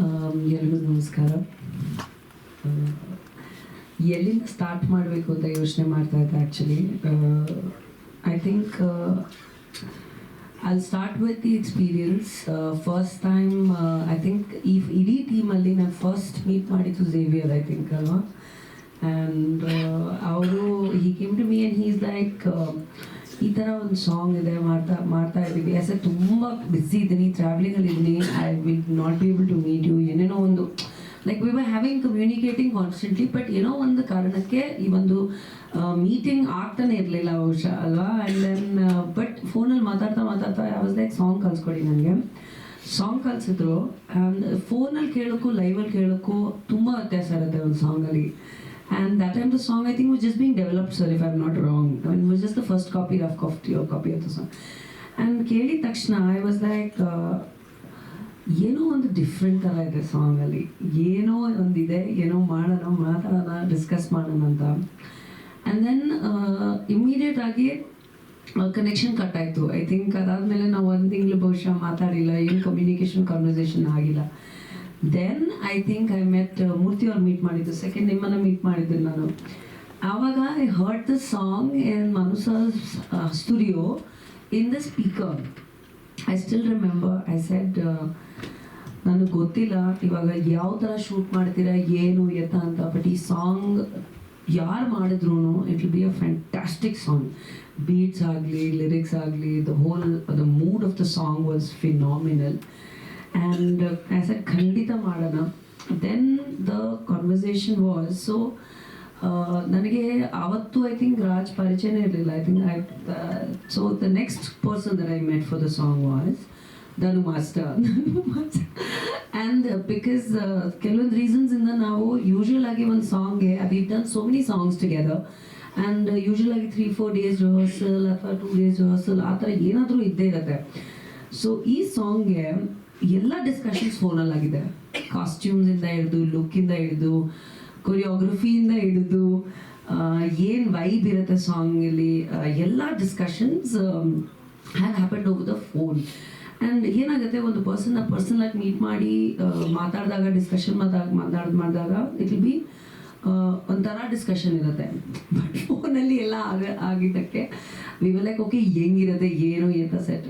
ಎಲ್ರಿಗೂ ನಮಸ್ಕಾರ. ಎಲ್ಲಿಂದ ಸ್ಟಾರ್ಟ್ ಮಾಡಬೇಕು ಅಂತ ಯೋಚನೆ ಮಾಡ್ತಾ ಇದ್ದೆ actually I think I start with the experience first time I think ಈ ಇಡೀ ಟೀಮಲ್ಲಿ ನಾನು ಫಸ್ಟ್ ಮೀಟ್ ಮಾಡಿದ್ದು ಝೇವಿಯರ್ ಐ ಥಿಂಕ್ ಅಲ್ವಾ? ಆ್ಯಂಡ್ ಅವರು he came to me and he's like ಈ ಥರ ಒಂದು ಸಾಂಗ್ ಇದೆ ಮಾಡ್ತಾ ಮಾಡ್ತಾ ಇದ್ದೀವಿ. ಆಸ್ ತುಂಬ ಬಿಸಿ ಇದ್ದೀನಿ ಟ್ರಾವೆಲಿಂಗಲ್ಲಿ ಇದ್ದೀನಿ I will not be able to meet you ಏನೇನೋ ಒಂದು like we were having communicating constantly but ಏನೋ ಒಂದು ಕಾರಣಕ್ಕೆ ಈ ಒಂದು ಮೀಟಿಂಗ್ ಆಗ್ತಾನೆ ಇರಲಿಲ್ಲ ಬಹುಶಃ, ಅಲ್ವಾ? ಆ್ಯಂಡ್ ದೆನ್ ಬಟ್ ಫೋನಲ್ಲಿ ಮಾತಾಡ್ತಾ ಮಾತಾಡ್ತಾ ವಾಸ್ ಲೈಕ್ ಸಾಂಗ್ ಕಲ್ಸ್ಕೊಡಿ ನನಗೆ. ಸಾಂಗ್ ಕಲ್ಸಿದ್ರು ಆ್ಯಂಡ್ ಫೋನಲ್ಲಿ ಕೇಳೋಕ್ಕೂ ಲೈವಲ್ಲಿ ಕೇಳೋಕ್ಕೂ ತುಂಬ ವ್ಯತ್ಯಾಸ ಇರುತ್ತೆ ಒಂದು ಸಾಂಗಲ್ಲಿ And that time the song I think was just being developed, sir, if I'm not wrong. I mean, it was just the first copy, rough copy or copy of the song. And ಕೇಳಿದ ತಕ್ಷಣ I was like ಏನೋ ಒಂದು different ಥರ ಇದೆ ಸಾಂಗಲ್ಲಿ ಏನೋ ಒಂದಿದೆ ಏನೋ ಮಾಡೋಣ ಮಾತಾಡೋಣ ಡಿಸ್ಕಸ್ ಮಾಡೋಣ ಅಂತ ಆ್ಯಂಡ್ ದೆನ್ ಇಮ್ಮಿಡಿಯೇಟ್ ಆಗಿ ಕನೆಕ್ಷನ್ ಕಟ್ ಆಯಿತು ಐ ಥಿಂಕ್ ಅದಾದಮೇಲೆ ನಾವು ಒಂದು ತಿಂಗಳು ಬಹುಶಃ ಮಾತಾಡಿಲ್ಲ ಏನು ಕಮ್ಯುನಿಕೇಷನ್ ಕಾನ್ವರ್ಸೇಷನ್ ಆಗಿಲ್ಲ then I think I met Murthy ಅವ್ರು ಮೀಟ್ ಮಾಡಿದ್ದು. ಸೆಕೆಂಡ್ ನಿಮ್ಮನ್ನು ಮೀಟ್ ಮಾಡಿದ್ದೆ ನಾನು. ಆವಾಗ I heard the song in ಮನುಸ studio in the speaker I still remember I said ನನಗೆ ಗೊತ್ತಿಲ್ಲ, ಇವಾಗ ಯಾವ ಥರ ಶೂಟ್ ಮಾಡ್ತೀರಾ, ಏನು, ಎತ್ತ ಅಂತ ಬಟ್ ಈ ಸಾಂಗ್ ಯಾರು ಮಾಡಿದ್ರು it will be a fantastic song beats ಆಗಲಿ ಲಿರಿಕ್ಸ್ ಆಗಲಿ the whole the mood of the song was phenomenal and as a ಖಂಡಿತ ಮಾಡೋಣ. Then the conversation was so ನನಗೆ ಆವತ್ತು ಐ ಥಿಂಕ್ ರಾಜ್ ಪರಿಚಯನೇ ಇರಲಿಲ್ಲ. I think I saw the next person that I met for the song was Dhanu master and because ಕೆಲವೊಂದು ರೀಸನ್ಸಿಂದ ನಾವು usual ಆಗಿ ಒಂದು ಸಾಂಗ್ಗೆ we done so many songs together and usual ಆಗಿ ತ್ರೀ ಫೋರ್ ಡೇಸ್ ರಿಹರ್ಸಲ್ ಅಥವಾ two days rehearsal ಆ ಥರ ಏನಾದರೂ ಇದ್ದೇ ಇರುತ್ತೆ. ಸೊ ಈ ಸಾಂಗ್ಗೆ ಎಲ್ಲ ಡಿಸ್ಕಷನ್ಸ್ ಫೋನಲ್ಲಿ ಆಗಿದೆ ಕಾಸ್ಟ್ಯೂಮ್ಸ್ ಇಂದ ಹಿಡಿದು ಲುಕ್ಕಿಂದ ಹಿಡಿದು ಕೊರಿಯೋಗ್ರಫಿಯಿಂದ ಹಿಡಿದು ಏನು ವೈಬ್ ಇರುತ್ತೆ ಸಾಂಗಲ್ಲಿ ಎಲ್ಲ discussions have happen over the phone and ಏನಾಗುತ್ತೆ, ಒಂದು ಪರ್ಸನ್ನ ಪರ್ಸನ್ ಆಗಿ ಮೀಟ್ ಮಾಡಿ ಮಾತಾಡಿದಾಗ ಡಿಸ್ಕಷನ್ ಮಾತಾಡ ಮಾತಾಡ್ ಮಾಡಿದಾಗ ಇಟ್ ಬಿ ಒಂಥರ ಡಿಸ್ಕಷನ್ ಇರುತ್ತೆ. ಬಟ್ ಫೋನಲ್ಲಿ ಎಲ್ಲ ಆಗ, ಆಗಿದ್ದಕ್ಕೆ ವಿ ಲೈಕ್ ಓಕೆ ಹೆಂಗಿರುತ್ತೆ, ಏನು ಅಂತ ಸೆಟ್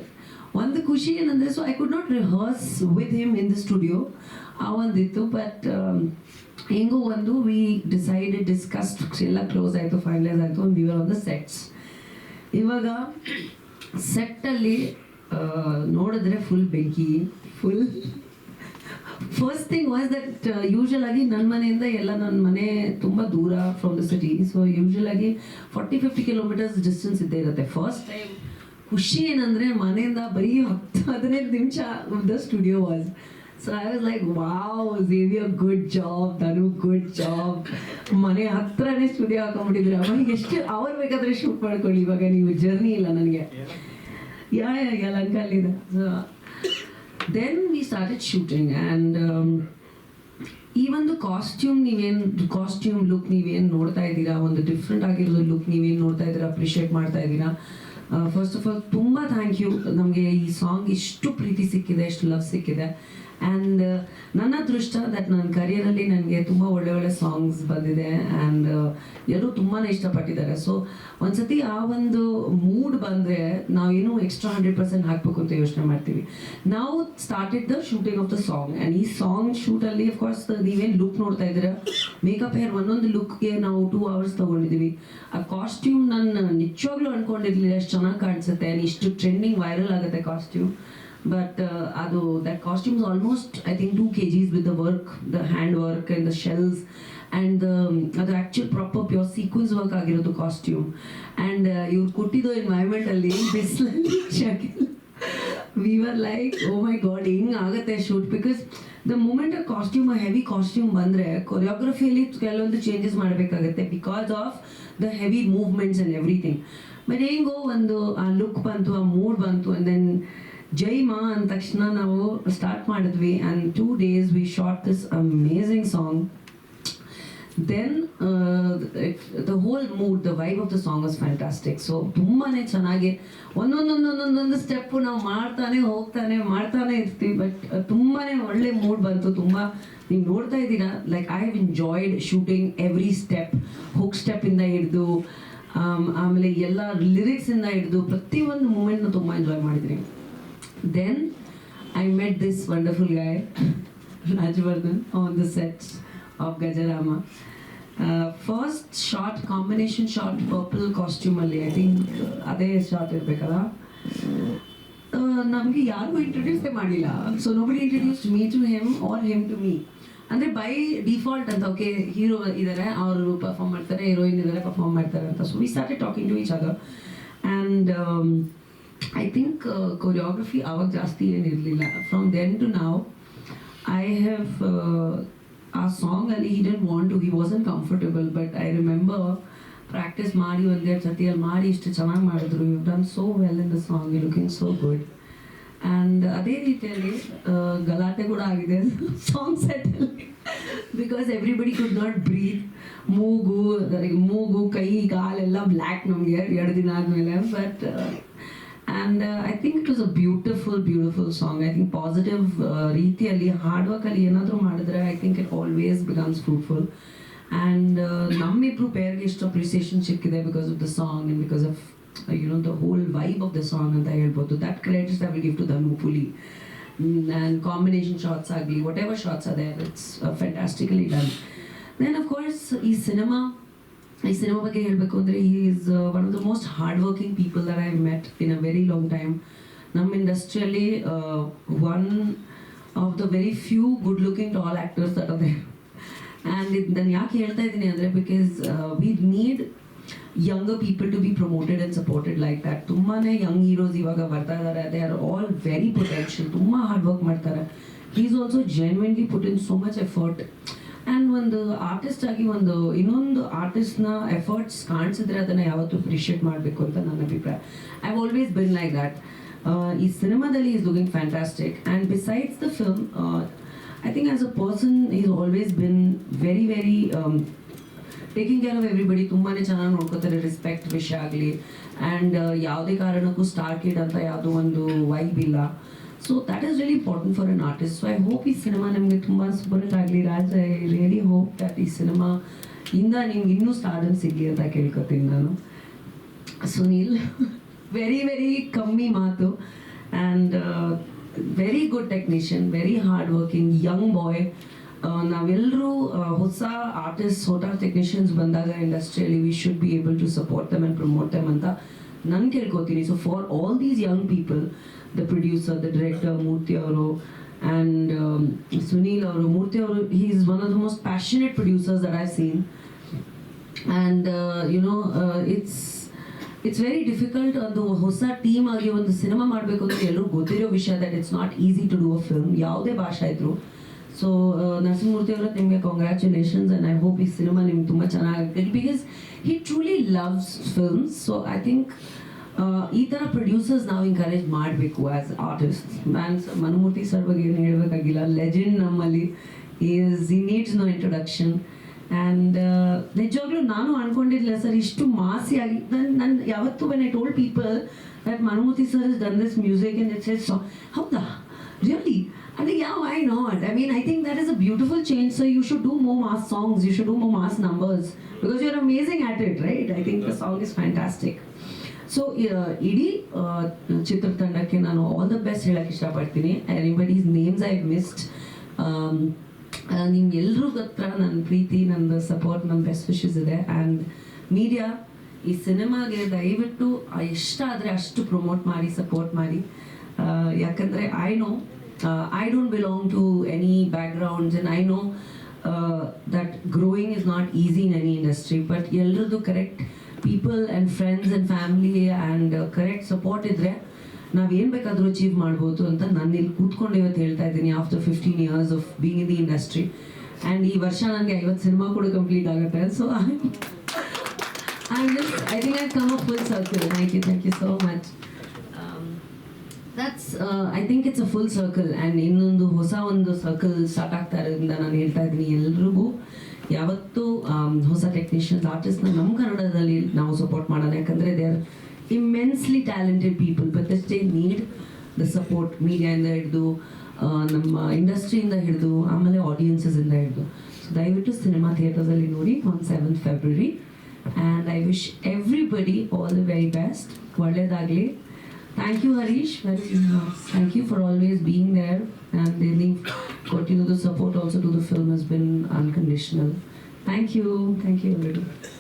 ಒಂದು ಖುಷಿ ಏನಂದರೆ so I could not rehearse with him in the studio ಆ ಒಂದಿತ್ತು ಬಟ್ ಹೆಂಗೋ ಒಂದು ವಿ ಡಿಸೈಡ್ ಡಿಸ್ಕಸ್ಡ್ ಎಲ್ಲ ಕ್ಲೋಸ್ ಆಯಿತು ಫೈನಲೈಸ್ ಆಯಿತು we are on the sets ಇವಾಗ ಸೆಟ್ಟಲ್ಲಿ ನೋಡಿದ್ರೆ ಫುಲ್ ಬೆಂಕಿ full first thing was that usual ಆಗಿ ನನ್ನ ಮನೆಯಿಂದ ಎಲ್ಲ ನನ್ನ ಮನೆ ತುಂಬ ದೂರ from the city so usual ಆಗಿ ಫಾರ್ಟಿ ಫಿಫ್ಟಿ ಕಿಲೋಮೀಟರ್ಸ್ ಡಿಸ್ಟೆನ್ಸ್ ಇದ್ದೇ ಇರುತ್ತೆ. ಫಸ್ಟ್ ಟೈಮ್ ಖುಷಿ ಏನಂದ್ರೆ ಮನೆಯಿಂದ ಬರೀ ಹತ್ತು ಹದಿನೈದು ನಿಮಿಷ the studio was so I was like wow Xavier good job Dhanu good job ಮನೆ ಹತ್ರನೇ ಸ್ಟುಡಿಯೋ ಹಾಕೊಂಡ್ಬಿಟ್ಟಿದ್ರೆ. ಅವನಿಗೆ ಎಷ್ಟು ಅವರ್ ಬೇಕಾದ್ರೆ ಶೂಟ್ ಮಾಡ್ಕೊಳ್ಳಿ, ಇವಾಗ ನೀವು ಜರ್ನಿ ಇಲ್ಲ ನನಗೆ. Yeah yeah yeah ಲಂಕಲ್ಲಿದೆ so then we started shooting and ಈ ಒಂದು ಕಾಸ್ಟ್ಯೂಮ್ ನೀವೇನು ಕಾಸ್ಟ್ಯೂಮ್ ಲುಕ್ ನೀವೇನು ನೋಡ್ತಾ ಇದ್ದೀರಾ? ಒಂದು ಡಿಫ್ರೆಂಟ್ ಆಗಿರೋ ಲುಕ್ ನೀವೇನು ನೋಡ್ತಾ ಇದ್ದೀರಾ? ಅಪ್ರಿಷಿಯೇಟ್ ಮಾಡ್ತಾ ಇದ್ದೀರಾ? ಫಸ್ಟ್ ಆಫ್ ಆಲ್ ತುಂಬ ಥ್ಯಾಂಕ್ ಯು ನಮಗೆ ಈ ಸಾಂಗ್ ಇಷ್ಟು ಪ್ರೀತಿ ಸಿಕ್ಕಿದೆ, ಇಷ್ಟು ಲವ್ ಸಿಕ್ಕಿದೆ. ಆ್ಯಂಡ್ ನನ್ನ ಅದೃಷ್ಟ ದಟ್ ನನ್ನ ಕರಿಯರಲ್ಲಿ ನನಗೆ ತುಂಬ ಒಳ್ಳೆ ಒಳ್ಳೆ ಸಾಂಗ್ಸ್ ಬಂದಿದೆ. ಆ್ಯಂಡ್ ಎಲ್ಲರೂ ತುಂಬಾ ಇಷ್ಟಪಟ್ಟಿದ್ದಾರೆ. ಸೊ ಒಂದ್ಸತಿ ಆ ಒಂದು ಮೂಡ್ ಬಂದರೆ ನಾವೇನು ಎಕ್ಸ್ಟ್ರಾ ಹಂಡ್ರೆಡ್ ಪರ್ಸೆಂಟ್ ಹಾಕಬೇಕು ಅಂತ ಯೋಚನೆ ಮಾಡ್ತೀವಿ. ನಾವು started the shooting of the song and ಈ ಸಾಂಗ್ ಶೂಟಲ್ಲಿ ಅಫ್ಕೋರ್ಸ್ ನೀವೇನು ಲುಕ್ ನೋಡ್ತಾ ಇದ್ದೀರಾ. ಮೇಕಪ್ ಹೇರ್ ಒಂದೊಂದು ಲುಕ್ಗೆ ನಾವು ಟೂ ಅವರ್ಸ್ ತೊಗೊಂಡಿದ್ದೀವಿ. ಆ ಕಾಸ್ಟ್ಯೂಮ್ ನನ್ನ ನಿಜವಾಗ್ಲೂ ಅನ್ಕೊಂಡಿರ್ಲಿಲ್ಲ, ಎಷ್ಟು ಚೆನ್ನಾಗಿ ಕಾಣಿಸುತ್ತೆ. ಇಷ್ಟು ಟ್ರೆಂಡಿಂಗ್ ವೈರಲ್ ಆಗುತ್ತೆ ಕಾಸ್ಟ್ಯೂಮ್ ಬಟ್ ಅದು that costumes almost I think two K Gs with the work the hand work and the shells and ಅದು actual proper pure sequence work ಆಗಿರೋದು ಕಾಸ್ಟ್ಯೂಮ್ ಆ್ಯಂಡ್ ಇವ್ರು ಕೊಟ್ಟಿದ್ದು ಎನ್ವೈರ್ಮೆಂಟಲ್ಲಿ ಬಿಸಿಲಲ್ಲಿ we were like oh my god ಹಿಂಗ್ ಆಗುತ್ತೆ shoot because the moment ಆ costume heavy costume ಬಂದರೆ ಕೊರಿಯೋಗ್ರಫಿಯಲ್ಲಿ ಕೆಲವೊಂದು ಚೇಂಜಸ್ ಮಾಡಬೇಕಾಗುತ್ತೆ because of the heavy movements and everything but ಹೆಂಗೋ ಒಂದು, ಆ ಲುಕ್ ಬಂತು, ಆ ಮೂಡ್ ಬಂತು ಆ್ಯಂಡ್ ದೆನ್ ಜೈ ಮಾ ಅಂದ ತಕ್ಷಣ ನಾವು ಸ್ಟಾರ್ಟ್ ಮಾಡಿದ್ವಿ and two days we shot this amazing song then the whole mood the vibe of the song was fantastic so ತುಂಬಾನೇ ಚೆನ್ನಾಗಿ ಒಂದೊಂದೊಂದೊಂದೊಂದೊಂದು ಸ್ಟೆಪ್ಪು ನಾವು ಮಾಡ್ತಾನೆ ಹೋಗ್ತಾನೆ, ಮಾಡ್ತಾನೆ ಇರ್ತೀವಿ. ಬಟ್ ತುಂಬಾನೇ ಒಳ್ಳೆ ಮೂಡ್ ಬಂತು. ತುಂಬಾ ನೀವು ನೋಡ್ತಾ ಇದ್ದೀರಾ? Like I have enjoyed shooting every step hook step ಇಂದ ಹಿಡಿದು ಆಮೇಲೆ ಎಲ್ಲ ಲಿರಿಕ್ಸಿಂದ ಹಿಡಿದು ಪ್ರತಿಯೊಂದು ಮೂಮೆಂಟ್ನ ತುಂಬ ಎಂಜಾಯ್ ಮಾಡಿದ್ರಿ then I met this wonderful guy Rajavardhan on the sets of Gajarama first shot combination shot purple ಕಾಸ್ಟ್ಯೂಮಲ್ಲಿ I think ಅದೇ ಶಾರ್ಟ್ ಇರ್ಬೇಕಲ್ಲ ನಮಗೆ ಯಾರಿಗೂ ಇಂಟ್ರೊಡ್ಯೂಸೇ ಮಾಡಿಲ್ಲ so nobody introduce me to him or him to me ಅಂದರೆ by default ಅಂತ okay hero ಇದ್ದಾರೆ ಅವರು ಪರ್ಫಾರ್ಮ್ ಮಾಡ್ತಾರೆ ಹೀರೋಯಿನ್ ಇದ್ದಾರೆ ಪರ್ಫಾರ್ಮ್ ಮಾಡ್ತಾರೆ ಅಂತ so we started talking to each other and I think choreography ಆವಾಗ ಜಾಸ್ತಿ ಏನಿರಲಿಲ್ಲ. ಫ್ರಮ್ ದೆನ್ ಟು ನಾವ್ ಐ ಹ್ಯಾವ್ ಆ ಸಾಂಗಲ್ಲಿ he didn't want to he wasn't comfortable but I remember practice ಮಾಡಿ ಒಂದೆರಡು ಸತಿಯಲ್ಲಿ ಮಾಡಿ ಇಷ್ಟು ಚೆನ್ನಾಗಿ ಮಾಡಿದ್ರು. You done so well in the song you looking so good and ಅದೇ ರೀತಿಯಲ್ಲಿ ಆ, ಗಲಾಟೆ ಕೂಡ ಆಗಿದೆ song ಸೆಟ್ಟಲ್ಲಿ because everybody could not breathe ಮೂಗು ಮೂಗು ಕೈ ಕಾಲೆಲ್ಲ ಬ್ಲ್ಯಾಕ್ ನಮಗೆ ಎರಡು ದಿನ ಆದಮೇಲೆ. But and I think it was a beautiful beautiful song I think positive ರೀತಿಯಲ್ಲಿ ಹಾರ್ಡ್ ವರ್ಕಲ್ಲಿ ಏನಾದರೂ ಮಾಡಿದ್ರೆ I think it always becomes fruitful and ನಮ್ಮಿಬ್ರು ಪೇರ್ಗೆ ಇಷ್ಟು ಅಪ್ರಿಸಿಯೇಷನ್ ಸಿಕ್ಕಿದೆ because of the song and because of you know the whole vibe of the song ಅಂತ ಹೇಳ್ಬೋದು that credits I will give to Dhanu Puli and combination shots ಆಗಲಿ whatever shots ಅದೇ it's fantastically done then of course ಈ cinema ಈ cinema ಬಗ್ಗೆ ಹೇಳಬೇಕು ಅಂದರೆ ಈ is one of the most hard working people there I met in a very long time ನಮ್ಮ ಇಂಡಸ್ಟ್ರಿಯಲ್ಲಿ one of the very few good looking tall actors ಅದೇ and ಇದು ನಾನು ಯಾಕೆ ಹೇಳ್ತಾ ಇದ್ದೀನಿ ಅಂದರೆ because we need younger people to be promoted and supported like that ತುಂಬಾ ಯಂಗ್ ಹೀರೋಸ್ ಇವಾಗ ಬರ್ತಾ ಇದ್ದಾರೆ they are all very potential ತುಂಬ ಹಾರ್ಡ್ ವರ್ಕ್ ಮಾಡ್ತಾರೆ. Is also genuinely put in so much effort and ಒಂದು ಆರ್ಟಿಸ್ಟ್ ಆಗಿ ಒಂದು ಇನ್ನೊಂದು ಆರ್ಟಿಸ್ಟ್ನ ಎಫರ್ಟ್ಸ್ ಕಾಣಿಸಿದ್ರೆ ಅದನ್ನು ಯಾವತ್ತೂ ಅಪ್ರಿಷಿಯೇಟ್ ಮಾಡಬೇಕು ಅಂತ ನನ್ನ ಅಭಿಪ್ರಾಯ. I always been like that ಈ ಸಿನಿಮಾದಲ್ಲಿ is looking fantastic and besides the film I think as a person is always been very very taking care of everybody ತುಂಬಾ ಚೆನ್ನಾಗಿ ನೋಡ್ಕೋತಾರೆ ರೆಸ್ಪೆಕ್ಟ್ ವಿಷಯ ಆಗಲಿ. ಆ್ಯಂಡ್ ಯಾವುದೇ ಕಾರಣಕ್ಕೂ ಸ್ಟಾರ್ ಕಿಡ್ ಅಂತ ಯಾವುದೋ ಒಂದು ವೈಬ್ ಇಲ್ಲ. So that is really important for an artist so I hope ಈ ಸಿನಿಮಾ ನಿಮಗೆ ತುಂಬ ಆಗಲಿ Raj I really hope that ಈ ಸಿನಿಮಾ ಇಂದ ನಿಮ್ಗೆ ಇನ್ನೂ ಸ್ಟಾರ್ಡಮ್ ಸಿಗಲಿ ಅಂತ ಕೇಳ್ಕೊತೀನಿ ನಾನು. ಸುನೀಲ್ ವೆರಿ ವೆರಿ ಕಮ್ಮಿ ಮಾತು. And very good technician very hard working young boy ನಾವೆಲ್ಲರೂ ಹೊಸ ಆರ್ಟಿಸ್ಟ್ ಹೊಸ ಟೆಕ್ನಿಷಿಯನ್ಸ್ ಬಂದಾಗ ಇಂಡಸ್ಟ್ರಿಯಲ್ಲಿ we should be able to support them and promote them ಅಂತ ನಾನು ಕೇಳ್ಕೊತೀನಿ. So for all these young people the producer the director Murthy ಅವರು and Sunil ಅವರು ಮೂರ್ತಿ ಅವರು he is one of the most passionate producers that I seen and you know it's it's very difficult ಒಂದು ಹೊಸ team ಆಗಿ ಒಂದು cinema ಮಾಡಬೇಕು ಅಂದ್ರೆ ಎಲ್ಲರೂ ಗೊತ್ತಿರೋ ವಿಷಯ that it's not easy to do a film ಯಾವುದೇ ಭಾಷೆ ಇದ್ರು ಸೊ ನರಸಿಂಹಮೂರ್ತಿ ಅವರ ನಿಮಗೆ ಕಾಂಗ್ರ್ಯಾಚುಲೇಷನ್ಸ್ ಆ್ಯಂಡ್ ಐ ಹೋಪ್ ಈ ಸಿನಿಮಾ ನಿಮ್ಗೆ ತುಂಬ ಚೆನ್ನಾಗುತ್ತೆ because he truly loves films so I think ಈ ಥರ ಪ್ರೊಡ್ಯೂಸರ್ಸ್ ನಾವು ಎಂಕರೇಜ್ ಮಾಡಬೇಕು as artist man Manumurthy sir ಬಗ್ಗೆ ಏನು ಹೇಳಬೇಕಾಗಿಲ್ಲ. ಲೆಜೆಂಡ್ ನಮ್ಮಲ್ಲಿ ಈಸ್ ಈ ನೀಡ್ಸ್ ನೋ ಇಂಟ್ರೊಡಕ್ಷನ್ ಆ್ಯಂಡ್ ನಿಜವಾಗ್ಲೂ ನಾನು ಅನ್ಕೊಂಡಿರ್ಲಿಲ್ಲ ಸರ್ ಇಷ್ಟು ಮಾಸಿಯಾಗಿ. ನಾನು ನಾನು ಯಾವತ್ತೂ when I told people that Manumurthy sir is done this music in it's it's ಹೌದಾ? ರಿಯಲಿ ಅಂದರೆ ಯಾವ I not I mean I think that is a beautiful change so you should do more mass songs you should do more mass numbers because you are amazing at it right I think the song is fantastic so ಇಡೀ ಆ, ಚಿತ್ರತಂಡಕ್ಕೆ ನಾನು all the best ಹೇಳಕ್ಕೆ ಇಷ್ಟಪಡ್ತೀನಿ. Anybody's names I missed ನಿಮ್ಗೆ ಎಲ್ರಿಗೂ ಹತ್ರ ನನ್ನ ಪ್ರೀತಿ ನನ್ನ ಸಪೋರ್ಟ್ ನನ್ನ ಬೆಸ್ಟ್ ವಿಶಸ್ ಇದೆ. ಆ್ಯಂಡ್ ಮೀಡಿಯಾ ಈ ಸಿನಿಮಾಗೆ ದಯವಿಟ್ಟು ಎಷ್ಟಾದರೆ ಅಷ್ಟು ಪ್ರಮೋಟ್ ಮಾಡಿ ಸಪೋರ್ಟ್ ಮಾಡಿ. ಯಾಕಂದರೆ I know I don't belong to any backgrounds and I know that growing is not easy in any industry but ಎಲ್ಲರದ್ದು correct people and friends and family and correct support ಇದ್ದರೆ ನಾವೇನು ಬೇಕಾದರೂ achieve ಮಾಡ್ಬೋದು ಅಂತ ನಾನು ಇಲ್ಲಿ ಕೂತ್ಕೊಂಡು ಇವತ್ತು ಹೇಳ್ತಾ ಇದ್ದೀನಿ after fifteen years of being in the industry and ಈ ವರ್ಷ ನನಗೆ ಐವತ್ತು ಸಿನಿಮಾ ಕೂಡ ಕಂಪ್ಲೀಟ್ ಆಗುತ್ತೆ. So I I think I come up full circle thank you thank you so much that's I think it's a full circle and ಇನ್ನೊಂದು ಹೊಸ ಒಂದು circle start ಆಗ್ತಾ ಇರೋದ್ರಿಂದ ನಾನು ಹೇಳ್ತಾ ಇದ್ದೀನಿ ಎಲ್ರಿಗೂ. ಯಾವತ್ತೂ ಹೊಸ ಟೆಕ್ನಿಷಿಯನ್ಸ್ ಆರ್ಟಿಸ್ಟ್ ನಮ್ಮ ಕನ್ನಡದಲ್ಲಿ ನಾವು ಸಪೋರ್ಟ್ ಮಾಡೋಣ. ಯಾಕಂದರೆ they are immensely talented people but ಅಷ್ಟೇ ನೀಡ್ ದ ಸಪೋರ್ಟ್ ಮೀಡಿಯಾಯಿಂದ ಹಿಡಿದು ನಮ್ಮ ಇಂಡಸ್ಟ್ರಿಯಿಂದ ಹಿಡಿದು, ಆಮೇಲೆ ಆಡಿಯನ್ಸಸಿಂದ ಹಿಡಿದು. ಸೊ ದಯವಿಟ್ಟು ಸಿನಿಮಾ ಥಿಯೇಟರ್ಸಲ್ಲಿ ನೋಡಿ on seventh February and I wish everybody all the very best ಒಳ್ಳೆಯದಾಗಲಿ Thank you, Harish. Thank you for always being there. And really, continue the support also to the film has been unconditional. Thank you. Thank you, everybody.